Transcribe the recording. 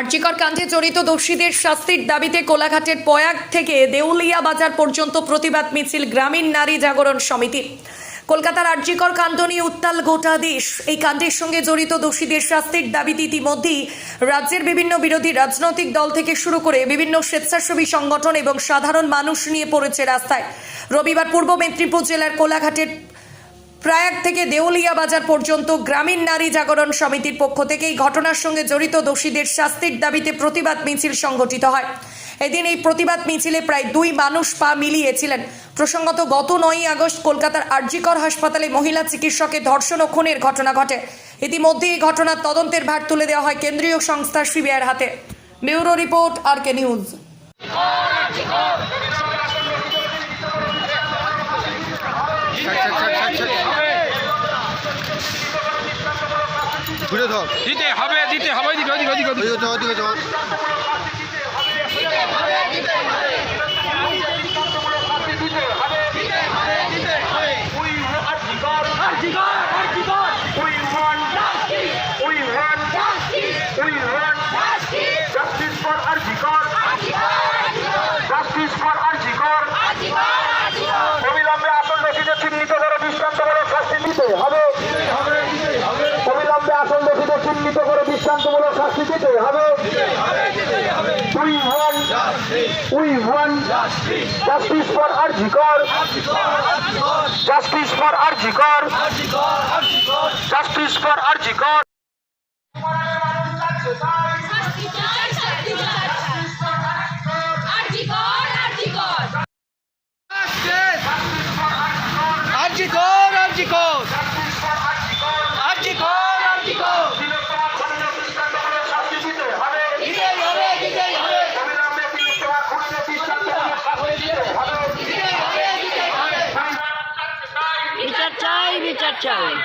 আর্যিকর কাণ্ডে জড়িত দোষীদের শাস্তির দাবিতে কোলাঘাটের পয়াগ থেকে দেউলিয়া বাজার পর্যন্ত প্রতিবাদ মিছিল গ্রামীণ নারী জাগরণ সমিতি। কলকাতার আর্যিকর কাণ্ড নিয়ে উত্তাল গোটা দেশ। এই কাণ্ডের সঙ্গে জড়িত দোষীদের শাস্তির দাবিতে ইতিমধ্যেই রাজ্যের বিভিন্ন বিরোধী রাজনৈতিক দল থেকে শুরু করে বিভিন্ন স্বেচ্ছাসেবী সংগঠন এবং সাধারণ মানুষ নিয়ে পড়েছে রাস্তায়। রবিবার পূর্ব মেদিনীপুর জেলার কোলাঘাটের প্রয়াগ থেকে দেউলিয়া বাজার পর্যন্ত গ্রামীণ নারী জাগরণ সমিতির পক্ষ থেকে এই ঘটনার সঙ্গে জড়িত দোষীদের শাস্তির দাবিতে প্রতিবাদ মিছিল সংগঠিত হয়। এদিন এই প্রতিবাদ মিছিলে প্রায় দুই মানুষ পা মিলিয়েছিলেন। প্রসঙ্গত, গত নয়ই আগস্ট কলকাতার আরজিকর হাসপাতালে মহিলা চিকিৎসকের ধর্ষণ ও খুনের ঘটনা ঘটে। ইতিমধ্যে এই ঘটনার তদন্তের ভার তুলে দেওয়া হয় কেন্দ্রীয় সংস্থা সিবিআইয়ের হাতে। Bureau report R K news. ঘুরে ধর দিতে হবে দিতে হবে ওইদিকে ওইদিকে ওইদিকে ওইদিকে। ওইদিকে ধর। Justice for Arjikar. Justice for Arjikar. অবিলম্বে আসল দোষীদের চিহ্নিত করে দৃষ্টান্তমূলক শাস্তি দিতে হবে চিহ্নিত করে দৃষ্টান্তমূলক শাস্তি দিতে হবে। We want we want justice for RG Kar justice for RG Kar justice for RG Kar RG Kar RG Bye, Mr. Charlie.